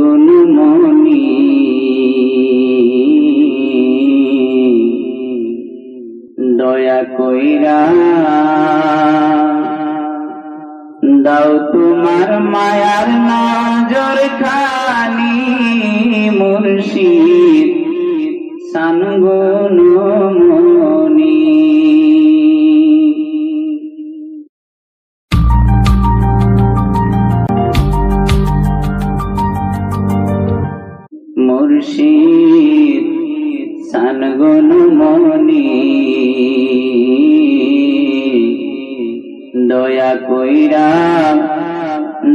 গুণমণি দয়া কইরা দাও তোমার মায়ার নজর খানি মুর্শিদ মুর্শিদ সানগুণমণি দয়া কইরা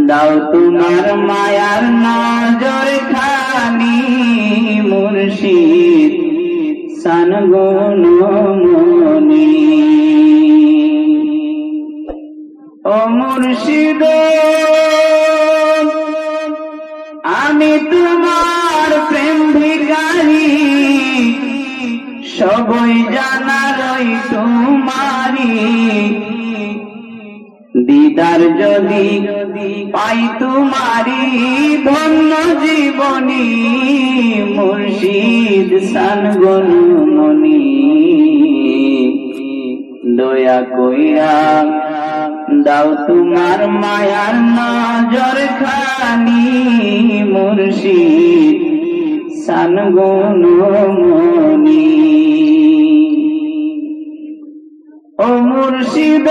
দাও তোমার মায়ার নজর খানি মুর্শিদ সানগুণমণি ও মুর্শিদ, আমি তোমার সবই জানারই তোমারি দিদার যদি পাই তোমারি ধন্য জীবনী, মুর্শিদ সানগণমণি দয়া কইরা দাও তোমার মায়ার নজর খানি, মুর্শিদ সানগণমণি ও মুর্শিদ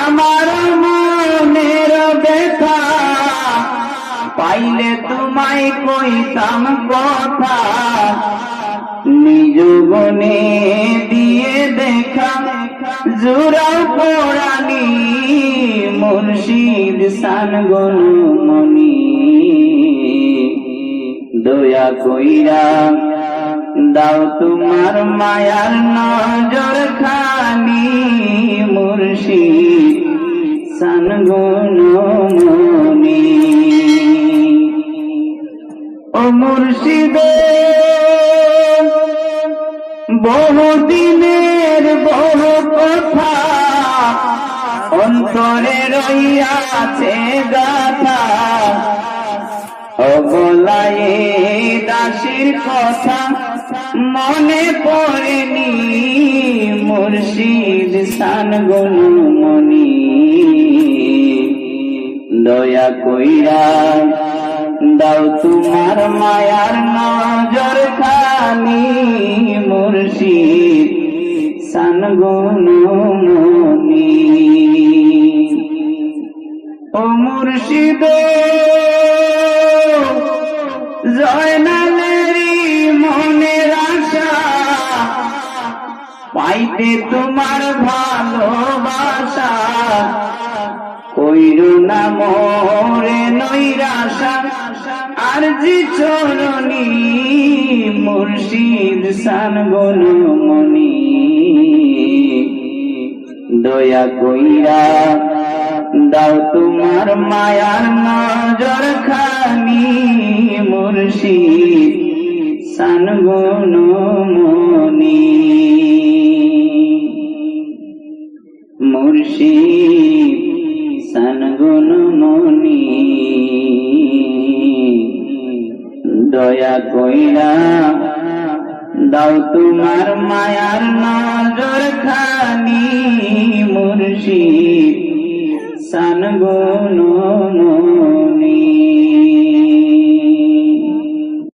আমার মনের ব্যথা পাইলে তোমায় কইতাম কথা। নিজ দিয়ে দেখা, জোড়াও পড়ানি মুর্শিদ সান মনি দয়া কইরা দাও তোমার মায়ার নজর খানি মুর্শিদ সান মনি ও মুর্শিদ, বহুদিনের বহু কথা, অন্তরে রইয়াছে গাথা। অবলায় দাসির কথা মনে পড়েনি মুর্শিদ সান মনি দয়া কইরা দাও তোমার মায়ার নজর খানি মুর্শিদ সান মনি ও মুর্শিদ জয়নালেরি পাইতে তোমার ভালোবাসা। কইরু না মোরে নৈরাশা, আর জি চরণী মুর্শিদ সান মনি। দয়া কইরা দাও তোমার মায়ার নজর খানি মুর্শিদ সান মনি। মুর্শিদ সান মনি। দয়া কইরা দাও তোমার মায়ার নজর খানি মুর্শিদ সান